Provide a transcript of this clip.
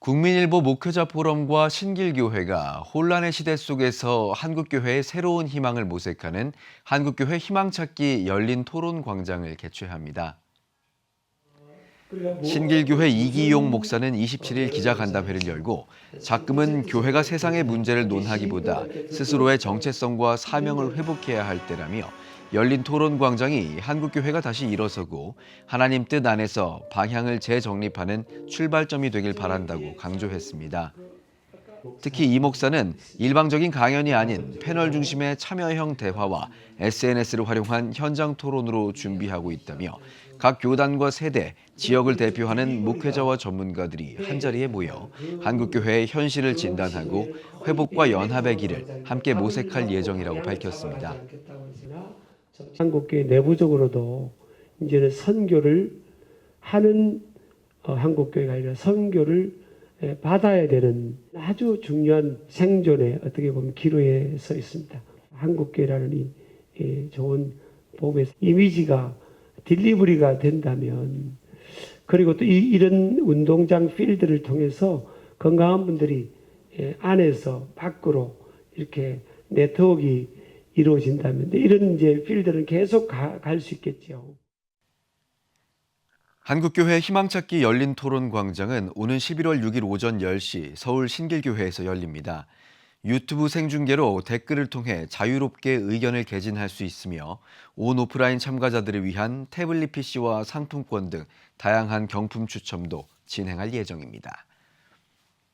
국민일보 목회자 포럼과 신길교회가 혼란의 시대 속에서 한국교회의 새로운 희망을 모색하는 한국교회 희망찾기 열린 토론 광장을 개최합니다. 신길교회 이기용 목사는 27일 기자간담회를 열고 작금은 교회가 세상의 문제를 논하기보다 스스로의 정체성과 사명을 회복해야 할 때라며 열린 토론 광장이 한국교회가 다시 일어서고 하나님 뜻 안에서 방향을 재정립하는 출발점이 되길 바란다고 강조했습니다. 특히 이 목사는 일방적인 강연이 아닌 패널 중심의 참여형 대화와 SNS를 활용한 현장 토론으로 준비하고 있다며 각 교단과 세대, 지역을 대표하는 목회자와 전문가들이 한자리에 모여 한국교회의 현실을 진단하고 회복과 연합의 길을 함께 모색할 예정이라고 밝혔습니다. 한국교회 내부적으로도 이제는 선교를 하는 어, 한국교회가 아니라 선교를 에, 받아야 되는 아주 중요한 생존의 어떻게 보면 기로에 서 있습니다. 한국교회라는 이, 이 좋은 복의 이미지가 딜리버리가 된다면 그리고 또 이, 이런 운동장 필드를 통해서 건강한 분들이 예, 안에서 밖으로 이렇게 네트워크가 이루어진다면 이런 이제 필드는 계속 갈 수 있겠죠. 한국교회 희망찾기 열린 토론 광장은 오는 11월 6일 오전 10시 서울 신길교회에서 열립니다. 유튜브 생중계로 댓글을 통해 자유롭게 의견을 개진할 수 있으며 온 오프라인 참가자들을 위한 태블릿 PC와 상품권 등 다양한 경품 추첨도 진행할 예정입니다.